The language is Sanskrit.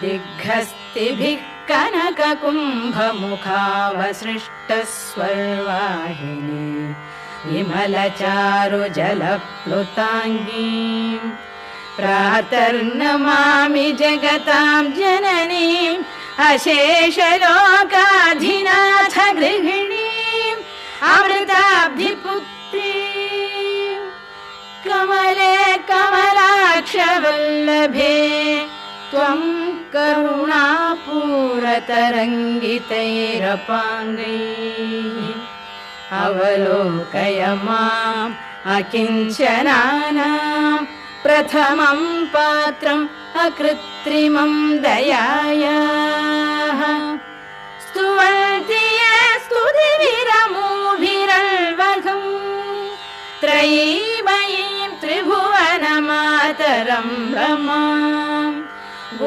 दिग्घस्तिभिः कनककुम्भमुखावसृष्टस्वर्वाहिनी विमलचारु जलप्लुताङ्गी प्रातर्नमामि जगताम् जननीम् अशेषलोकाधिनाथ गृहिणीम् अमृताब्धिपुत्री। कमले कमलाक्षवल्लभे त्वम् करुणापूरतरङ्गितैरपाङ्गैः। अवलोकय माम् अकिञ्चनानाम् प्रथमम् पात्रम् अकृत्रिमम् दयायाः। स्तुवन्ति ये स्तुतिभिरमूभिरल्वघम् त्रयीमयीम् त्रिभुवनमातरम् रमाम् una